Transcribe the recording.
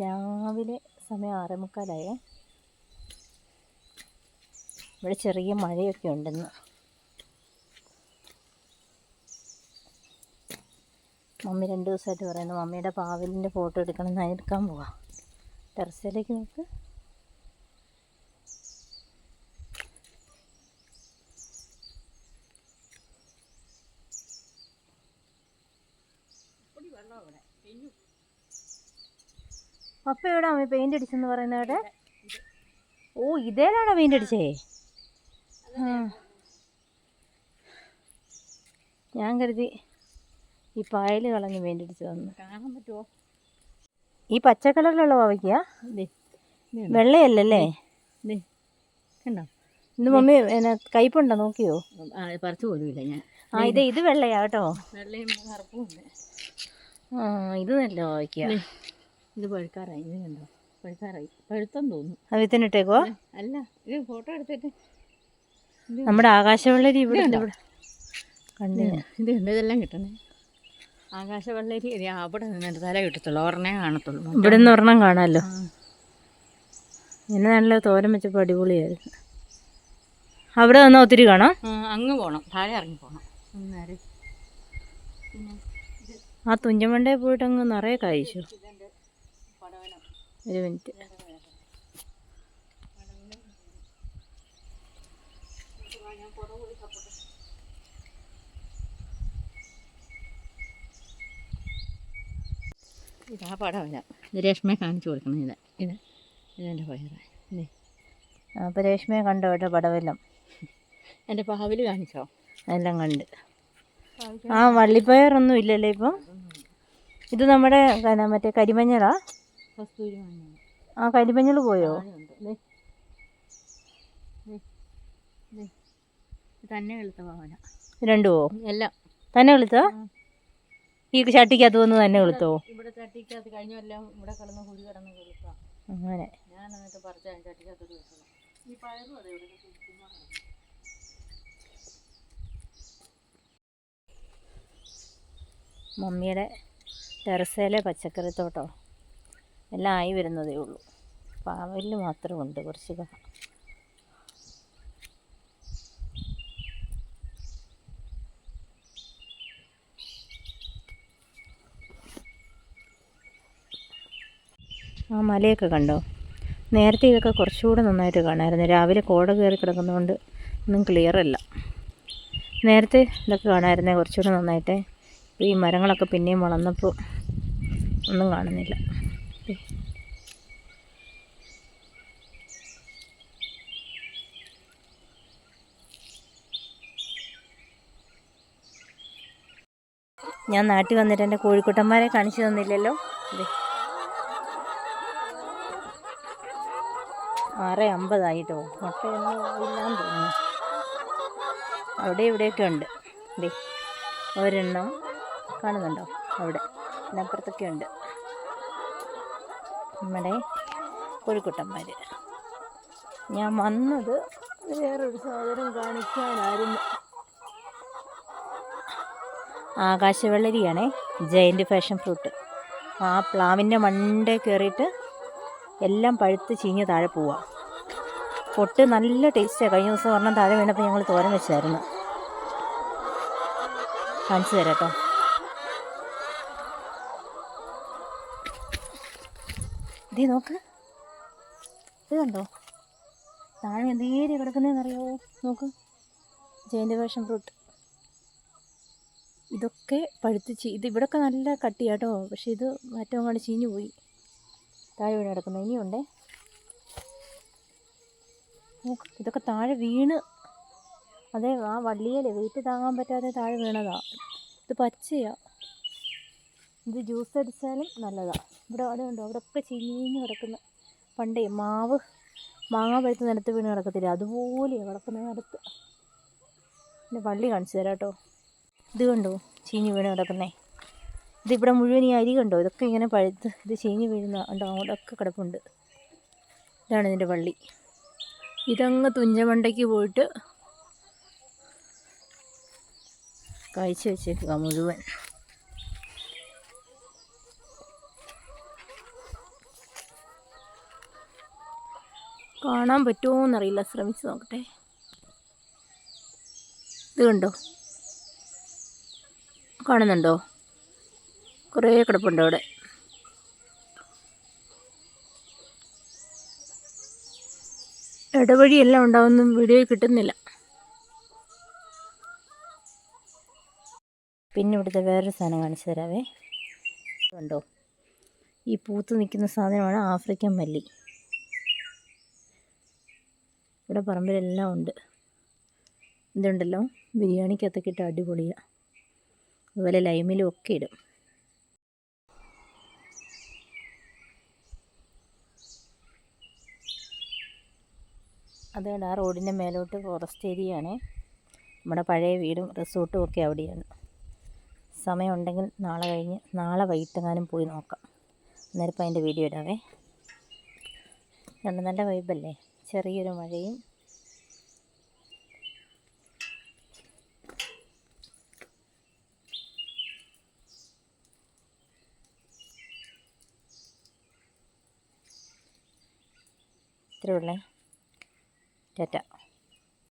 രാവിലെ സമയം ആറേ മുക്കാലായേ. ഇവിടെ ചെറിയ മഴയൊക്കെ ഉണ്ടെന്ന്. മമ്മി രണ്ട് ദിവസമായിട്ട് പറയുന്നു മമ്മിയുടെ പാവലിന്റെ ഫോട്ടോ എടുക്കണം എന്ന് എടുക്കാൻ പോവാം. ടെറസിലേക്ക് നോക്ക്. അപ്പ എവിടെ അമ്മ പെയിന്റ് അടിച്ചെന്ന് പറയുന്നത് ഓ ഇതേലാണോ പെയിന്റ് അടിച്ചേ? ഞാൻ കരുതി ഈ പായൽ കളഞ്ഞ് പെയിന്റ് അടിച്ചു തന്നു. കാണാൻ പറ്റുമോ ഈ പച്ച കളറിലുള്ള പാവയ്ക്കാ വെള്ളയല്ലേ കണ്ടോ? ഇന്ന് മമ്മി എന്നാ കയ്പുണ്ടോ നോക്കിയോ? പറിച്ചു പോലുമില്ല ഞാൻ. ആ ഇത് ഇത് വെള്ളയാ കേട്ടോ. വെള്ളയും കറുപ്പും ആ ഇത് നല്ല പാവയ്ക്ക ദേ, ഇത് പഴുക്കാറായി ഇത് കണ്ടോ? പഴുക്കാറായി. പഴുത്തം തോന്നുന്നു അത് വിത്തിനിട്ടേക്കോ അല്ല ഇത് ഫോട്ടോ എടുത്തിട്ട് നമ്മുടെ ആകാശവെള്ളരി ഇവിടെ ഇവിടെ. കണ്ടില്ല ഇത് എന്തെല്ലാം കിട്ടണേ. ആകാശവെള്ളരി അവിടെ നിന്നിട്ട് തല കിട്ടത്തുള്ളൂ ഒരെണ്ണേ കാണത്തുള്ളൂ. ഇവിടെ നിന്ന് ഒരെണ്ണം കാണാമല്ലോ ഇങ്ങനെ എന്നെ നല്ല തോരൻ വെച്ചപ്പോൾ അടിപൊളിയായിരുന്നു. അവിടെ വന്നാൽ ഒത്തിരി കാണാം? അങ്ങ് പോകണം താഴെ ഇറങ്ങി പോകണം ആ തുഞ്ചമണ്ടയിൽ പോയിട്ട് അങ്ങ് നിറയെ കഴിച്ചു ഒരു മിനിറ്റ്. ഇതാ പടവന ഇത് രേഷ്മയെ കാണിച്ചു കൊടുക്കണം. ഇത് ഇത് ഇതെന്റെ പയറ്. അപ്പം അപ്പോൾ രേഷ്മയെ കണ്ടോ? കേട്ടോ പടവെല്ലാം. എന്റെ പാവിൽ കാണിച്ചോ? എല്ലാം കണ്ട്. ആ വള്ളിപ്പയറൊന്നും ഇല്ലല്ലേ ഇപ്പം? ഇത് നമ്മുടെ മറ്റേ കരിമഞ്ഞളാ? കസ്തൂരി മഞ്ഞൾ ആ കരിമഞ്ഞൾ പോയോ? തന്നെ വെളുത്ത പാവന. രണ്ടു എല്ലാം. തന്നെ വെളുത്ത? ഈ ചട്ടിക്കകത്ത് വന്ന് തന്നെ വെളുത്തോ? ഇവിടെ ചട്ടിക്കകത്ത് കഴിഞ്ഞെല്ലാം ഇവിടെ കിടന്ന് കുഴി കിടന്ന് വെളുത്ത. അങ്ങനെ. ഞാൻ എന്നിട്ട് പറിച്ച ഈ അതെ ഇവിടെ. മമ്മിയുടെ ടെറസയിലെ പച്ചക്കറിത്തോട്ടോ എല്ലാം ആയി വരുന്നതേ ഉള്ളൂ. പാവൽ മാത്രമുണ്ട് കുറച്ച് കാ ആ മലയൊക്കെ കണ്ടോ? നേരത്തെ ഇതൊക്കെ കുറച്ചുകൂടെ നന്നായിട്ട് കാണാമായിരുന്നു രാവിലെ കോട കയറി കിടക്കുന്നതുകൊണ്ട് ഒന്നും ക്ലിയർ അല്ല. നേരത്തെ ഇതൊക്കെ കാണാമായിരുന്നേ കുറച്ചുകൂടെ നന്നായിട്ട്. ഈ മരങ്ങളൊക്കെ പിന്നെയും വളർന്നപ്പോൾ ഒന്നും കാണുന്നില്ല. ഞാൻ നാട്ടിൽ വന്നിട്ട് എന്റെ കോഴിക്കുട്ടന്മാരെ കാണിച്ചു തന്നില്ലല്ലോ. ആറ് അമ്പതായിട്ടോ? മുട്ടയൊന്നും തോന്നുന്നു. അവിടെ ഇവിടെയൊക്കെ ഉണ്ട്. ദേ. ഒരെണ്ണം കാണുന്നുണ്ടോ? അവിടെ. അതിനപ്പുറത്തൊക്കെ ഉണ്ട്. നമ്മുടെ കോഴിക്കുട്ടന്മാർ ഞാൻ വന്നത് വേറൊരു സാധനം കാണിക്കാനായിരുന്നു. ആകാശവെള്ളരിയാണേ ജയന്റ് ഫാഷൻ ഫ്രൂട്ട് ആ പ്ലാവിന്റെ മണ്ടേ കയറിയിട്ട് എല്ലാം പഴുത്ത് ചീഞ്ഞ് താഴെ പോവാ. പൊട്ട് നല്ല ടേസ്റ്റാണ് കഴിഞ്ഞ ദിവസം ഒരെണ്ണം താഴെ വീണപ്പോൾ ഞങ്ങൾ തോരൻ വെച്ചായിരുന്നു. കാണിച്ചു തരാം കേട്ടോ ഇതേ നോക്ക്. ഇത് കണ്ടോ? താഴെ എന്തേരി കിടക്കുന്നതെന്നറിയോ? നോക്ക്. ജയന്റെ വേഷം ഫ്രൂട്ട് ഇതൊക്കെ പഴുത്ത് ചീ ഇത് ഇവിടൊക്കെ നല്ല കട്ടിയാട്ടോ. പക്ഷെ ഇത് മറ്റോ അങ്ങോട്ട് ചീഞ്ഞു പോയി. താഴെ വീണ് കിടക്കുന്നത് ഇനിയുണ്ടേ? നോക്ക് ഇതൊക്കെ താഴെ വീണ്. അതെ ആ വള്ളിയല്ലേ വെയിറ്റ് താങ്ങാൻ പറ്റാതെ താഴെ വീണതാണ് ഇത് പച്ചയാണ് ഇത് ജ്യൂസ് അടിച്ചാലും നല്ലതാ. ഇവിടെ അവിടെ ഉണ്ടോ അവിടെ ഒക്കെ ചീഞ്ഞ് കിടക്കുന്ന. പണ്ടേ മാവ് മാങ്ങ പഴുത്ത് നിലത്ത് വീണ് കിടക്കത്തില്ല? അതുപോലെയാണ് കിടക്കുന്ന നിലത്ത് പിന്നെ വള്ളി കാണിച്ചു തരാം കേട്ടോ. ഇത് കണ്ടോ? ചീഞ്ഞ് വീണ് കിടക്കുന്നേ. ഇതിവിടെ മുഴുവൻ ഈ അരി കണ്ടോ? ഇതൊക്കെ ഇങ്ങനെ പഴുത്ത് ഇത് ചീഞ്ഞ് വീഴുന്ന ഉണ്ടോ അങ്ങോട്ടൊക്കെ കിടപ്പുണ്ട്. ഇതാണ് ഇതിന്റെ വള്ളി. ഇതങ്ങ് തുഞ്ചമണ്ടയ്ക്ക് പോയിട്ട് കാഴ്ച വെച്ചേക്കുക മുഴുവൻ. കാണാൻ പറ്റുമോ എന്നറിയില്ല ശ്രമിച്ച് നോക്കട്ടെ. ഇത് കണ്ടോ? കാണുന്നുണ്ടോ? കുറേ കിടപ്പുണ്ട് അവിടെ. ഇടവഴിയെല്ലാം ഉണ്ടാവുന്ന വീഡിയോ കിട്ടുന്നില്ല. പിന്നെ ഇവിടുത്തെ വേറൊരു സാധനം കാണിച്ചു തരാവേ. കണ്ടോ? ഈ പൂത്ത് നിൽക്കുന്ന സാധനമാണ് ആഫ്രിക്കൻ മല്ലി. ഇവിടെ പറമ്പിലെല്ലാം ഉണ്ട്. ഇതുണ്ടല്ലോ ബിരിയാണിക്കകത്തൊക്കെ ഇട്ട് അടിപൊളിയാണ് അതുപോലെ ലൈമിലും ഒക്കെ ഇടും. അതുകൊണ്ട് ആ റോഡിന്റെ മേലോട്ട് ഫോറസ്റ്റ് ഏരിയ ആണ്. നമ്മുടെ പഴയ വീടും റിസോർട്ടും ഒക്കെ അവിടെയാണ്. സമയമുണ്ടെങ്കിൽ നാളെ കഴിഞ്ഞ് നാളെ വൈകിട്ടെങ്ങാനും പോയി നോക്കാം. അന്നേരം ഇപ്പം അതിന്റെ വീഡിയോ ഇടാവേ. നല്ല നല്ല വൈബല്ലേ ചെറിയൊരു മഴയും. ഇത്രയുള്ളേ ടാറ്റ.